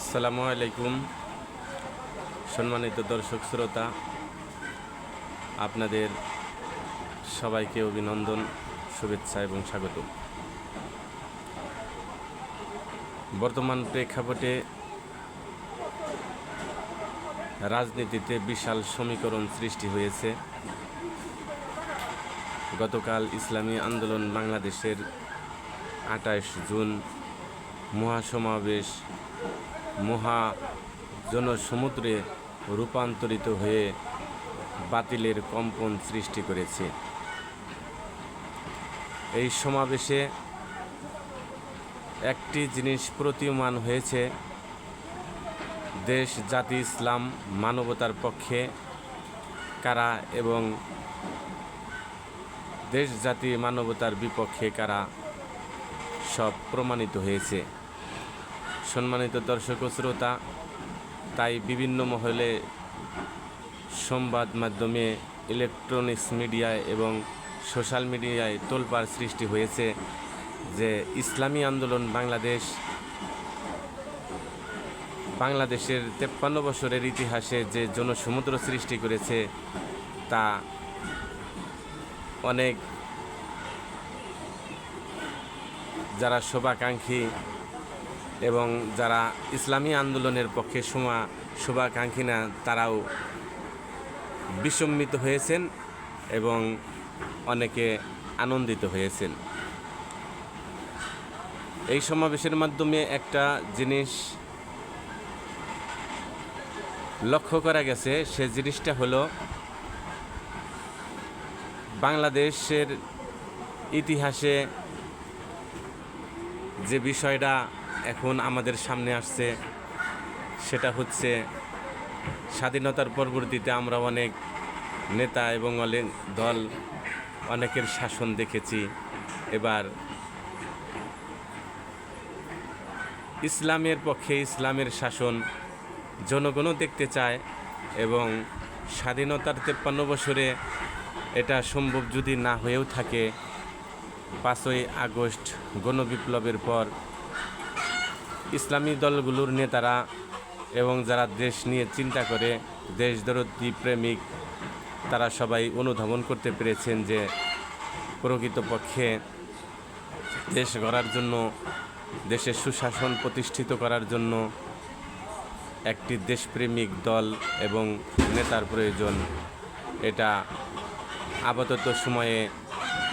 আসসালামু আলাইকুম। সম্মানিত দর্শক, শ্রোতা, আপনাদের সবাইকে অভিনন্দন, শুভেচ্ছা এবং স্বাগত। বর্তমান প্রেক্ষাপটে রাজনীতিতে বিশাল সমীকরণ সৃষ্টি হয়েছে। গতকাল ইসলামী আন্দোলন বাংলাদেশের আঠাশ জুন মহাসমাবেশ মহা জনসমুদ্রে রূপান্তরিত হয়ে বাতিলের কম্পন সৃষ্টি করেছে। এই সমাবেশে একটি জিনিস প্রতীয়মান হয়েছে, দেশ, জাতি, ইসলাম, মানবতার পক্ষে, কারা এবং দেশ, জাতি, মানবতার বিপক্ষে কারা সব প্রমাণিত হয়েছে। সম্মানিত দর্শক শ্রোতা, তাই বিভিন্ন মহলে সংবাদ মাধ্যমে ইলেকট্রনিক্স মিডিয়ায় এবং সোশ্যাল মিডিয়ায় তোলপাড় সৃষ্টি হয়েছে যে ইসলামী আন্দোলন বাংলাদেশ, বাংলাদেশের তেপ্পান্ন বছরের ইতিহাসে যে জনসমুদ্র সৃষ্টি করেছে, তা অনেক যারা শোভাকাঙ্ক্ষী এবং যারা ইসলামী আন্দোলনের পক্ষে সোমা শুভাকাঙ্ক্ষী না তারাও বিসম্মিত হয়েছেন এবং অনেকে আনন্দিত হয়েছেন। এই সমাবেশের মাধ্যমে একটা জিনিস লক্ষ্য করা গেছে, সে জিনিসটা হলো বাংলাদেশের ইতিহাসে যে বিষয়টা এখন আমাদের সামনে আসছে, সেটা হচ্ছে স্বাধীনতার পরবর্তীতে আমরা অনেক নেতা এবং অনেক দল, অনেকের শাসন দেখেছি। এবার ইসলামের পক্ষে ইসলামের শাসন জনগণও দেখতে চায় এবং স্বাধীনতার তেপ্পান্ন বছরে এটা সম্ভব যদি না হয়েও থাকে, পাঁচই আগস্ট গণবিপ্লবের পর ইসলামী দলগুলোর নেতারা এবং যারা দেশ নিয়ে চিন্তা করে দেশদরদি প্রেমিক, তারা সবাই অনুধাবন করতে পেরেছেন যে প্রকৃতপক্ষে দেশ গড়ার জন্য দেশের সুশাসন প্রতিষ্ঠিত করার জন্য একটি দেশপ্রেমিক দল এবং নেতার প্রয়োজন। এটা আপাতত সময়ে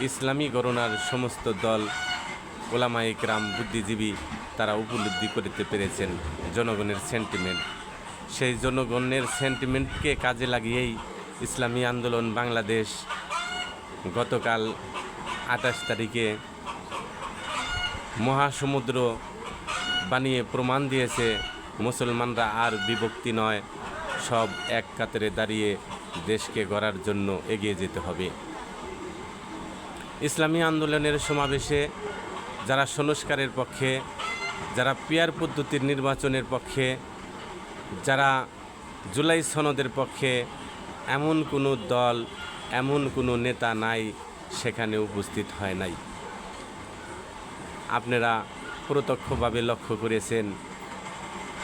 ইসলামী গণনার সমস্ত দল ওলামা ইকরাম বুদ্ধিজীবী তারা উপলব্ধি করতে পেরেছেন জনগণের সেন্টিমেন্ট সেই জনগণের সেন্টিমেন্টকে কাজে লাগিয়েই ইসলামী আন্দোলন বাংলাদেশ গতকাল আঠাশ তারিখে মহাসমুদ্র বানিয়ে প্রমাণ দিয়েছে, মুসলমানরা আর বিভক্তি নয়, সব এক কাতারে দাঁড়িয়ে দেশকে গড়ার জন্য এগিয়ে যেতে হবে। ইসলামী আন্দোলনের সমাবেশে যারা সংস্কারের পক্ষে, যারা পিয়ার পদ্ধতির নির্বাচনের পক্ষে, যারা জুলাই সনদের পক্ষে এমন কোনো দল, এমন কোনো নেতা নাই সেখানে উপস্থিত হয় নাই। আপনারা প্রত্যক্ষভাবে লক্ষ্য করেছেন,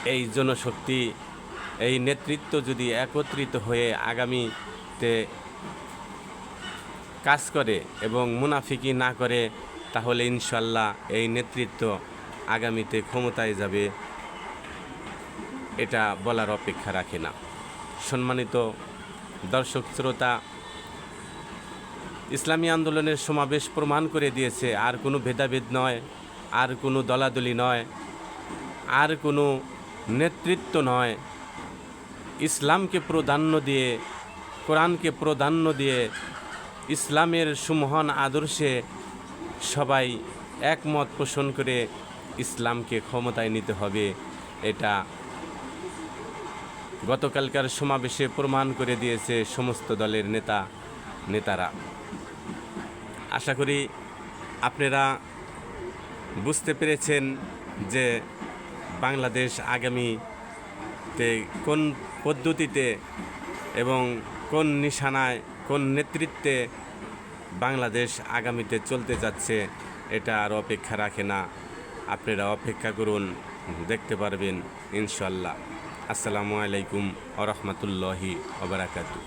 এই জনশক্তি, এই নেতৃত্ব যদি একত্রিত হয়ে আগামীতে কাজ করে এবং মুনাফিকি না করে তাহলে ইনশাল্লাহ এই নেতৃত্ব আগামীতে ক্ষমতায় যাবে, এটা বলার অপেক্ষা রাখে না। সম্মানিত দর্শক শ্রোতা, ইসলামী আন্দোলনের সমাবেশ প্রমাণ করে দিয়েছে, আর কোনো ভেদাভেদ নয়, আর কোনো দলাদলি নয়, আর কোনো নেতৃত্ব নয়। ইসলামকে প্রাধান্য দিয়ে, কোরআনকে প্রাধান্য দিয়ে ইসলামের সুমহান আদর্শে সবাই একমত পোষণ করে ইসলামকে ক্ষমতায় নিতে হবে। এটা গতকালকার সমাবেশে প্রমাণ করে দিয়েছে সমস্ত দলের নেতা, নেতারা। আশা করি আপনারা বুঝতে পেরেছেন যে বাংলাদেশ আগামীতে কোন পদ্ধতিতে এবং কোন নিশানায়, কোন নেতৃত্বে বাংলাদেশ আগামীতে চলতে যাচ্ছে, এটা আর অপেক্ষা রাখে না। আপনারা অপেক্ষা করুন, দেখতে পারবেন, ইনশাল্লাহ। আসসালামু আলাইকুম আ রহমতুল্লাহি ওবরাকাতু